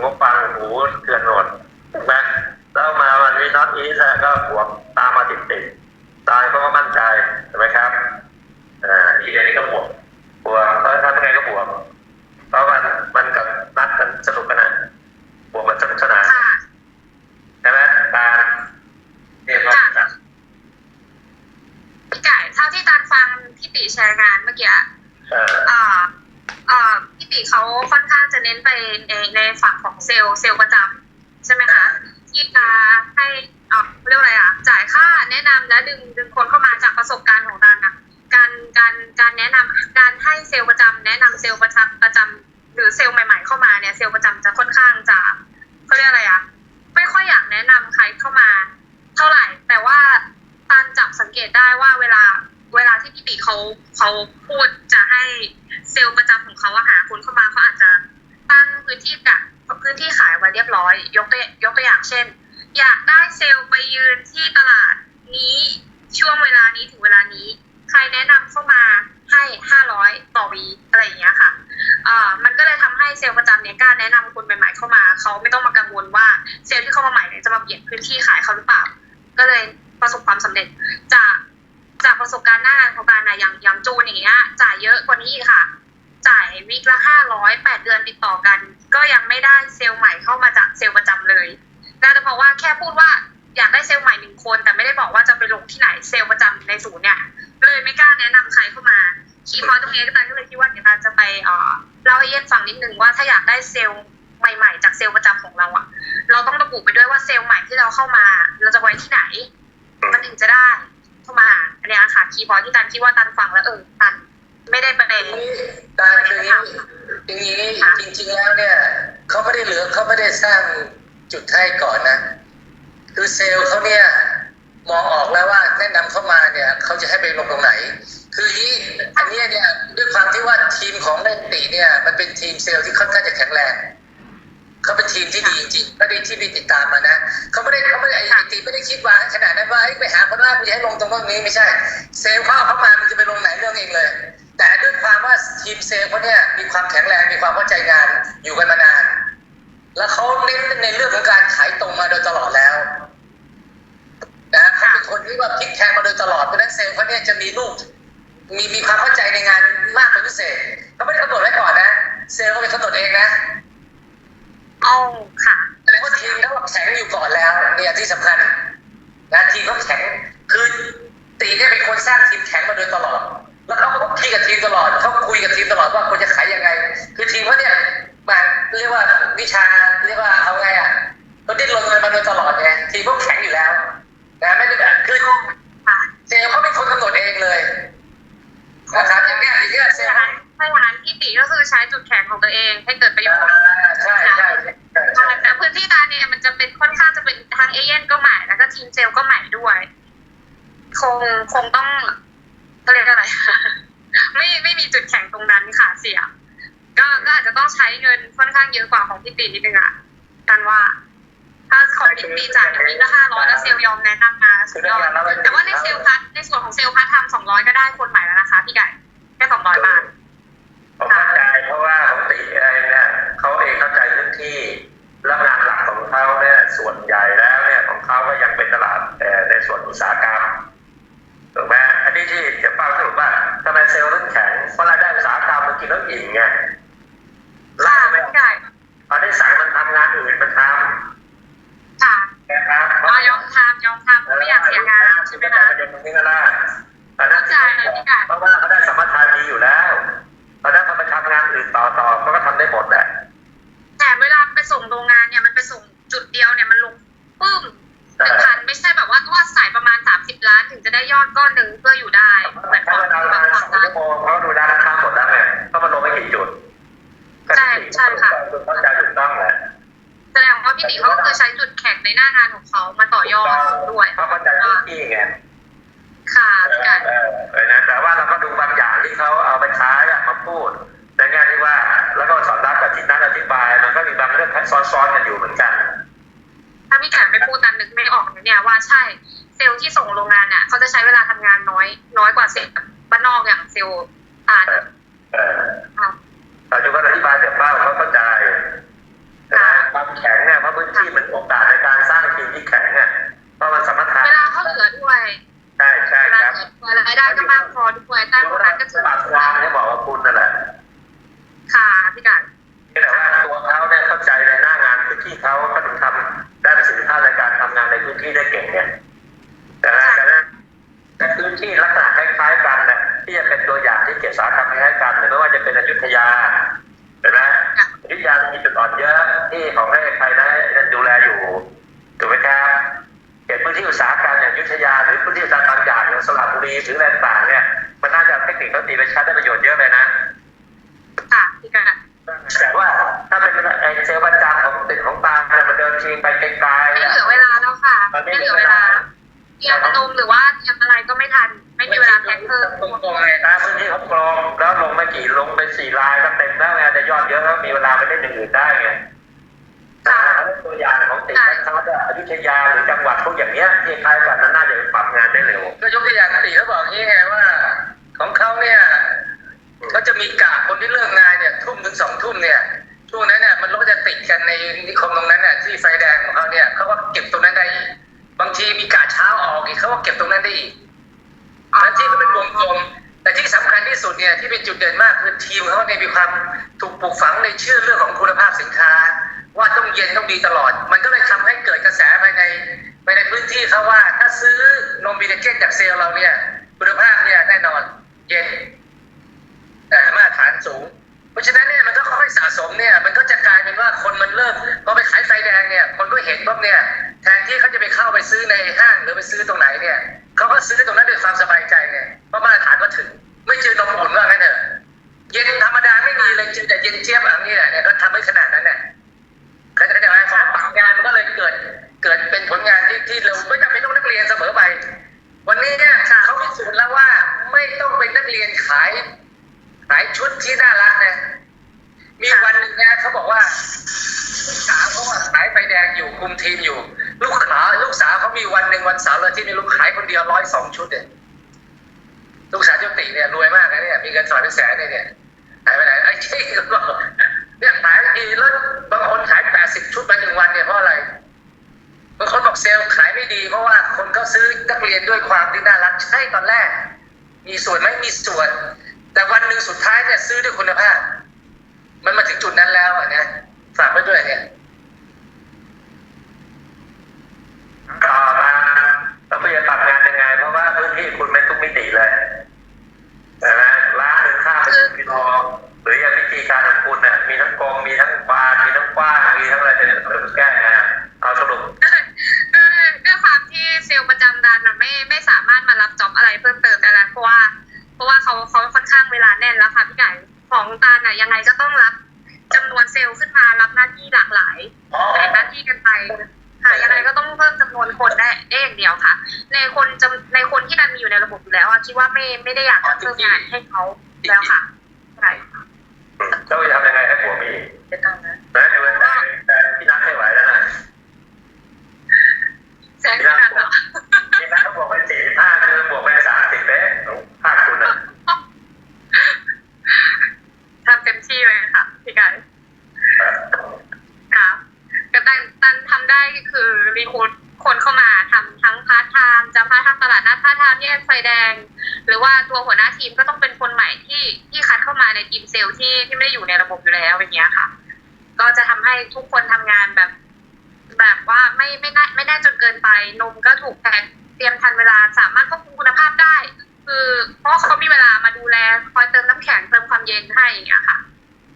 งบฟังหูเถื่อนหนดถูกไหมแล้วมาวันนี้น็อตอีสก็บวกตามมาติดติดๆตายเพราะว่ามั่นใจถูกไหมครับอ่าอีเดนนี้ก็บวกบวกเออทำยังไงก็บวกเพราะมันมันกับนัดกันสนุกกันนะบวกมันสนุกสนานค่ะใช่ไหมตาเรียนมาจากพี่ไก่เท่าที่ตาลฟังพี่ติแชร์งานเมื่อกี้เอออ่าอ่าพี่ ติเขาค่อนข้างจะเน้นไปในในฝั่งของเซลล์เซลล์ประจำใช่ไหมคะที่จะให้อ่าเรียกว่าอะไรอะจ่ายค่าแนะนำและดึงดึงคนเข้ามาจากประสบการณ์ของตาลนะการการการแนะนำการให้เซลล์ประจำแนะนำเซลล์ประจำประจำหรือเซลล์ใหม่ ๆ เข้ามาเนี่ยเซลล์ประจำจะค่อนข้างจะเขาเรียกอะไรอะไม่ค่อยอยากแนะนำใครเข้ามา เท่าไหร่ แต่ว่าตานจับสังเกตได้ว่าเวลาเวลาที่พี่ติเขาเขาพูดจะให้ เซลล์ประจำของเขาอะหาคนเข้ามาเขาอาจจะตั้งพื้นที่กับพื้นที่ขายไว้เรียบร้อย ยกตัวยกตัวอย่างเช่น อยากได้เซลล์ไปยืนที่ตลาดนี้ช่วงเวลานี้ถึงเวลานี้ ใครแนะนำเข้ามาให้ห้าร้อยต่อวีอะไรอย่างเงี้ยค่ะอ่ามันก็เลยทำให้เซลล์ประจำเนี่ยกล้าแนะนำคนใหม่ๆเข้ามาเขาไม่ต้องมากังวลว่าเซลล์ที่เข้ามาใหม่เนี่ยจะมาเปลี่ยนพื้นที่ขายเขาหรือเปล่า ก็เลยประสบความสำเร็จจากจากประสบการณ์หน้างานของการนะอย่างอย่างจูนอย่างเงี้ยจ่ายเยอะกว่านี้อีกค่ะ จ่ายวิกละห้าร้อยแปดเดือนติดต่อกัน ก็ยังไม่ได้เซลล์ใหม่เข้ามาจากเซลล์ประจำเลยน่าจะเพราะว่าแค่พูดว่าอยากได้เซลล์ใหม่หนึ่งคน แต่ไม่ได้บอกว่าจะไปลงที่ไหนเซลล์ประจำในศูนย์เนี่ยเลยไม่กล้าแนะนำใครเข้ามาคีย์พอยต์ตรงนี้ก็ตานก็เลยคิดว่าเดี๋ยวตานจะไปเอ่อเล่าให้เย็นฟังนิดนึงว่าถ้าอยากได้เซลล์ใหม่ๆ จากเซลล์ประจำของเราอะเราต้องระบุไปด้วยว่าเซลล์ใหม่ที่เราเข้ามา เราจะไว้ที่ไหน มันถึงจะได้เข้ามาอันนี้ค่ะคีย์พอยต์ที่ตันคิดว่าตันฟังแล้วเออตัน ไม่ได้ประเด็นการคืออย่างนี้อย่างนี้จริงๆแล้วเนี่ยเขาไม่ได้เหลือเขาไม่ได้สร้างจุดให้ก่อนนะ คือเซลล์เขาเนี่ยมองออกแล้วว่าแนะนำเข้ามาเนี่ยเขาจะให้ไปลงตรงไหน คืออย่างนี้อันนี้เนี่ยด้วยความที่ว่าทีมของเล่นติเนี่ย มันเป็นทีมเซลล์ที่ค่อนข้างจะแข็งแรงเขาเป็นทีมที่ดีจริงๆก็ดีที่พี่ติดตามมานะเขาไม่ได้เขาไม่ได้ไอ้ติไม่ได้คิดว่าขนาดนั้นว่าไปหาคนว่ากูจะให้ลงตรงนี้ไม่ใช่ เซลล์เขาเข้ามามันจะไปลงไหนเรื่องเองเลย แต่ด้วยความว่าทีมเซลล์เขาเนี่ยมีความแข็งแรงมีความเข้าใจงานอยู่กันมานาน แล้วเขาเน้นในเรื่องของการขายตรงมาโดยตลอดแล้วนะเขาเป็นคนที่ว่าพลิกแพลงมาโดยตลอดเพราะฉะนั้นเซลล์เขาเนี่ยจะมีลูกมีมีความเข้าใจในงานมากเป็นพิเศษเขาไม่ได้กำหนดไว้ก่อนนะ เซลล์เขาเป็นกำหนดเองนะเอาค่ะแสดงว่าทีมเขาแข็งอยู่ก่อนแล้วเนี่ยที่สำคัญนะทีมเขาแข็งคือตีเนี่ยเป็นคนสร้างทีมแข็งมาโดยตลอด แล้วเขาก็คุยกับทีมตลอดเขาคุยกับทีมตลอดว่าควรจะขายยังไง คือทีมเขาเนี่ยแบบเรียกว่าวิชาเรียกว่าเอาไงอะเขาดิ้นรนกันมาโดยตลอดไงทีมเขาแข็งอยู่แล้วนะไม่ได้แบบคือเซลเขาเป็นคนกำหนดเองเลยนะครับอย่างเงี้ยอย่างเงี้ยเซลถ้าอย่างนั้นพี่ติก็คือใช้จุดแข็งของตัวเองให้เกิดประโยชน์ใช่ใช่ใช่แต่พื้นที่ตาเนี่ยมันจะเป็นค่อนข้างจะเป็นทางเอเย่นก็ใหม่แล้วก็ทีมเซลก็ใหม่ด้วย คงคงต้อง เขาเรียกอะไร ไม่ไม่มีจุดแข็งตรงนั้นค่ะเสีย ก็ก็อาจจะต้องใช้เงินค่อนข้างเยอะกว่าของพี่ตีนิดนึงอะกันว่า ถ้าของพี่ตีจ่ายอันนี้ก็ห้าร้อยแล้วเซลล์ยอมแนะนำมาสุดยอดแต่ว่าในเซลล์พัทในส่วนของเซลล์พัททำสองร้อยก็ได้คนใหม่แล้วนะคะพี่ไก่แค่สองร้อยบาทผมเข้าใจเพราะว่าของติเองเนี่ยเขาเองเข้าใจพื้นที่แล้วงานหลักของเขาเนี่ยส่วนใหญ่แล้วเนี่ยของเขาก็ยังเป็นตลาดแต่ในส่วนอุตสาหกรรมถูกไหมอั นนี้ที่จะฟังสรุปว่าทำไมเซลล์ถึงแข็งเพราะรายได้อุตสาหกรรมมันกินแล้วอิ่มไงค่ะไม่พี่ไก่ตอนนี้สั่งมันทำงานอื่นมันทำค่ะนะครับอ๋อยอมทำยอมทำไม่อยากเสียงานใช่ไหมคะประเด็นตรงนี้ก็ได้ตอนนั้นเข้าใจพี่เพราะว่าเขาได้สัมปทานดีอยู่แล้วตอนนั้นพอไปทำงานอื่นต่อต่อเขาก็ทำได้หมดแหละแต่เวลาไปส่งโรงงานเนี่ยมันไปส่งจุดเดียวเนี่ยมันลงปึ้มหนึ่งพันไม่ใช่แบบว่าต้องว่าใส่ประมาณสามสิบล้าน ยอดก้อนหนึ่งเพื่ออยู่ได้ เหมือนถ้าของเวลาบาเรางสองร้านชั่วโมงเขาดูด้านข้างหมดแล้วไงเพราะมันลงไปกี่จุดใช่ใช่ค่ะเข้าใจถูกต้องแหละแสดงว่าพี่ติเขาก็คือใช้จุดแข็งในหน้างานของเขามาต่อยอดด้วยเขาเข้าใจพื้นที่ไง ค่ะเอพี่อไก่เออเออนะแต่ว่าเราก็ดูบางอย่างที่เขาเอาไปใช้อะมาพูดในแง่ที่ว่าแล้วก็สอนรับกับที่นัดอธิบาย มันก็มีบางเรื่องทับซ้อนๆกันอยู่เหมือนกันถ้าพี่ไก่ไม่พูดตันนึกไม่ออกนะเนี่ยว่าใช่เซลล์ที่ส่งโรงงานอะเขาจะใช้เวลาทำงานน้อย น้อยกว่าเซลล์บ้านนอกอย่างเซลล์อ่าปัจจุบันอธิบายแบบบ้าเขาเข้าใจนะความแข็งเนี่ยเพราะพื้นที่มันโอกาสในการสร้างทีมที่แข็งเนี่ยเพราะมันสมรรถนะเวลาเขาเหลือด้วยใช่ใช่ครับรายได้ก็มากพอด้วยแต่โบราณก็ถืปากวางให้บอกว่าคุณนั่นแหละค่ะพี่กันแต่ว่าตัวเขาเนี่ยเข้าใจในหน้างานพื้นที่เขาเขาถึงทำได้ประสิทธิภาพในการทำงานในพื้นที่ได้เก่งเนี่ย ที่ลักษณะคล้ายๆกันนะที่จะเป็นตัวอย่างที่เกี่ยวสาหกรคล้ายๆกันไม่ว่าจะเป็นอยุธยาเห็นไหมอยุธยามีจุดอ่อนเยอะที่ของให้ใครนะนั่ดูแลอยู่ถูกไหมครับเกี่ยตพื้นที่อุตสาหกรรมอย่างยุทธยาหรือพื้นที่อุตสาหกรรมอย่างสระบุรีหรืออะไรต่างเนี่ยมันน่าจะเทคนิคเขาตีไปใช้ได้ประโยชน์เยอะเลยนะค่ะพี่กาแต่ว่าถ้าเป็นไอเซลล์ประจำของติดของตาเนี่ยมันเดินชิงไปไกลๆไม่เหลือเวลาแล้วค่ะไม่เหลือเวลาเตียงพนมหรือว่า พ็คเพิ่มตรงๆเลยตามพื้นที่เขากรองแล้วลงไม่กี่ลงไปสี่ลายก็เต็มแล้วไงแต่ยอดเยอะแล้วมีเวลาไปเล่นอย่างอื่นได้ไงตัวอย่างของติดชัดๆอะอยุธยาหรือจังหวัดพวกอย่างเนี้ยที่คล้ายกันนั้นน่าจะปรับงานได้เร็วก็ยกตัวอย่างตีเขาบอกงนี้ไงว่า ของเขาเนี่ยเขาจะมีกะคนที่เลิกงานเนี่ยทุ่มถึงสองทุ่มเนี่ยช่วงนั้นเนี่ยมันรถจะติดกันในนิคมตรงนั้นเนี่ยที่ไฟแดงของเขาเนี่ยเขาก็เก็บตรงนั้นได้อีกบางทีมีกะเช้าออกอีกเขาก็เก็บตรงนั้นได้อีก วงกลมแต่ที่สำคัญที่สุดเนี่ยที่เป็นจุดเด่นมากคือทีมเขาเนี่ยมีความถูกปลูกฝังในเชื่อเรื่องของคุณภาพสินค้า ว่าต้องเย็นต้องดีตลอด มันก็เลยทำให้เกิดกระแสภายในภายในพื้นที่เขาว่า ถ้าซื้อนมบีเดเกนจากเซลล์เราเนี่ยคุณภาพเนี่ยแน่นอนเย็นแต่มาตรฐานสูง เพราะฉะนั้นเนี่ยมันก็ค่อยๆสะสมเนี่ยมันก็จะกลายเป็นว่าคนมันเริ่มพอไปขายไฟแดงเนี่ยคนก็เห็นปุ๊บเนี่ย แทนที่เขาจะไปเข้าไปซื้อในห้างหรือไปซื้อตรงไหนเนี่ยเขาก็ซื้อตรงนั้นด้วยความสบายใจเนี่ยเพราะมาตรฐานก็ถึง ไม่เจอนมอุ่นว่างั้นเถอะเย็นธรรมดาไม่มีเลยเจอแต่เย็นเจี๊ยบอย่างนี้แหละเนี่ยก็ทำให้ขนาดนั้นเนี่ยเข้าใจไหมพอปรับงานมันก็เลยเกิดเกิดเป็นผลงานที่ที่เราไม่จำเป็นต้องนักเรียนเสมอไป วันนี้เนี่ยเขาพิสูจน์แล้วว่าไม่ต้องเป็นนักเรียนขายขายชุดที่น่ารักนะมีวันหนึ่งนะเขาบอกว่า ลูกสาวเขาอะขายไฟแดงอยู่คุมทีมอยู่ ลูกสาวลูกสาวเขามีวันหนึ่งวันเสาร์อาทิตย์นี่ลูกขายคนเดียวร้อยสองชุดเนี่ยลูกสาวเจ้าติเนี่ยรวยมากนะเนี่ยมีเงินสดเป็นแสนเลยเนี่ยหายไปไหนไอ้ที่ก็เนี่ยขายทีแล้วบางคนขายแปดสิบชุดไปหนึ่งวันเนี่ยเพราะอะไรบางคนบอกเซลล์ขายไม่ดี เพราะว่าคนเขาซื้อนักเรียนด้วยความที่น่ารักใช่ตอนแรก มีส่วนไหมมีส่วน แต่วันหนึ่งสุดท้ายเนี่ยซื้อด้วยคุณภาพ มันมาถึงจุดนั้นแล้วอะนะ ฝากไว้ด้วยเนี่ยต่อมาเราก็จะปรับงานยังไง เพราะว่าพื้นที่คุณไม่ทุกมิติเลยใช่ไหมร้านหนึ่งข้ามไปถึงกิโลหรืออย่างวิธีการของคุณเนี่ยมีทั้งกองมีทั้งปานมีทั้งกว้างมีทั้งอะไรจะเริ่มแก้งฮะเอาสรุปด้วยความที่เซลล์ประจำดันน่ะไม่ไม่สามารถมารับจ็อบอะไรเพิ่มเติมได้แล้วเพราะว่า เพราะว่าเขาเขาค่อนข้างเวลาแน่นแล้วค่ะพี่ไก่ของตาลน่ะยังไงก็ต้องรับ นวนเซลล์ขึ้นมารับหน้าที่หลากหลายอ๋อแบ่งหน้าที่กันไปค่ะยังไงก็ต้องเพิ่มจำนวนคนได้ได้อย่างเดียวค่ะ ในคนจำในคนที่ดันมีอยู่ในระบบอยู่แล้วอะคิดว่าไม่ไม่ได้อยากจะเพิ่มงานให้เขาแล้วค่ะใช่ค่ะเจ้าจะทำยังไงให้ผัวมีเป็นตามนั้นนะดูแต่แต่พี่นัทไม่ไหวแล้วนะแซงกันเหรอ พี่นัทเขาบอกไปสี่ห้าคือบวกไปสามสิบเป๊ะภาคคุณอะ ทำเต็มที่เลยค่ะพี่ไก่ค่ะแต่ตันตันทำได้คือ มีคนคนเข้ามาทำทั้งพาร์ทไทม์จะพาร์ทไทม์ตลาดนัดพาร์ทไทม์แยกไฟแดง หรือว่าตัวหัวหน้าทีมก็ต้องเป็นคนใหม่ที่ที่คัดเข้ามาในทีมเซลล์ที่ที่ไม่ได้อยู่ในระบบอยู่แล้วอย่างเงี้ยค่ะ ก็จะทำให้ทุกคนทำงานแบบ แบบว่าไม่ไม่ได้ไม่ได้จนเกินไปนมก็ถูกแพ็คเตรียมทันเวลาสามารถควบคุมคุณภาพได้ คือเพราะเขามีเวลามาดูแลคอยเติมน้ำแข็งเติมความเย็นให้อย่างเงี้ยค่ะ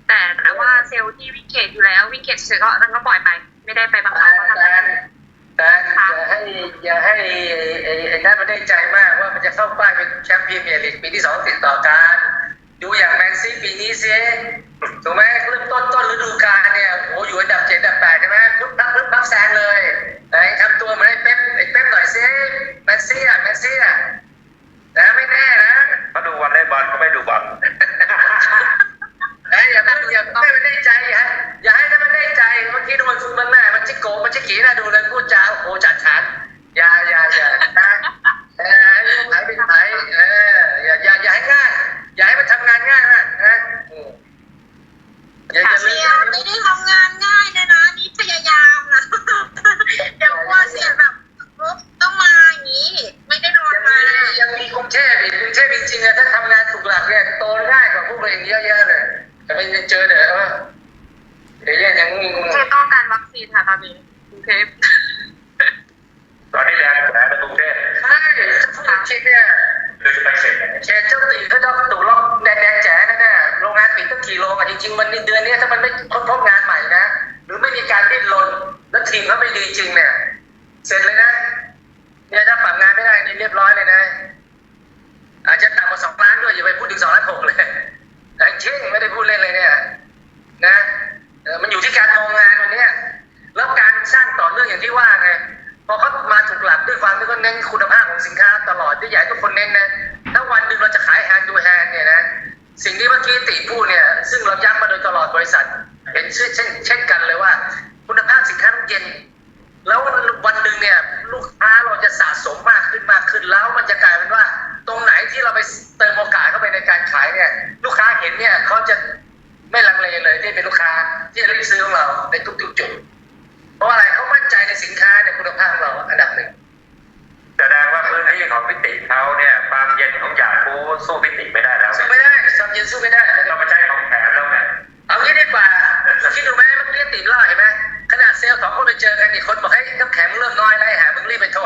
แต่แต่ว่าเซลล์ที่วิ่งเกตอยู่แล้ววิ่งเกตเฉยก็นั่นก็ปล่อยไป ไม่ได้ไปบังคับเขาทำแต่งา นแต่อย่าให้อย่าให้ไอ้ไอ้นั่นมันได้ใจมากว่ามันจะเข้าป้ายเป็นแชมป์พรีเมียร์ลีกปีที่สองติดต่อกันดูอย่างแมนซีปีนี้สิถูกไหมเริ่มต้นต้นฤดูกาลเนี่ยโอ้อยู่อันดับเจ็ดอันดับแปด เน้นคุณภาพของสินค้าตลอดที่อยากให้ทุกคนเน้นนะถ้าวันหนึ่งเราจะขายแฮนด์ดูแฮนด์เนี่ยนะสิ่งที่เมื่อกี้ติพูดเนี่ยซึ่งเราย้ำมาโดยตลอดบริษัทเห็นเช่นเช่นเช่นกันเลยว่า คุณภาพสินค้าต้องเย็น แล้ววันหนึ่งเนี่ยลูกค้าเราจะสะสมมากขึ้นมากขึ้น แล้วมันจะกลายเป็นว่า ตรงไหนที่เราไปเติมโอกาสเข้าไปในการขายเนี่ยลูกค้าเห็นเนี่ยเขาจะไม่ลังเลเลยที่เป็นลูกค้าที่จะรีบซื้อของเราในทุกจุด เพราะอะไรเขามั่นใจในสินค้าในคุณภาพของเราอันดับหนึ่ง แสดงว่าพื้นที่ของพิ ติเขาเนี่ยความเย็นของหยาดคูสู้พิติไม่ได้แล้ว สู้ไม่ได้ซอมเย็นสู้ไม่ได้ เราไม่ใช่ของแถมแล้วไงเอางี้ดีกว่าคิดดูไหมเมื่อกี้ติดเล่าเห็นไหมขนาดเซลล์สองคนไปเจอกันอีกคนบอกให้น้ำแข็งมึงเริ่มน้อยแล้วไอ้หามึงรีบไปโทร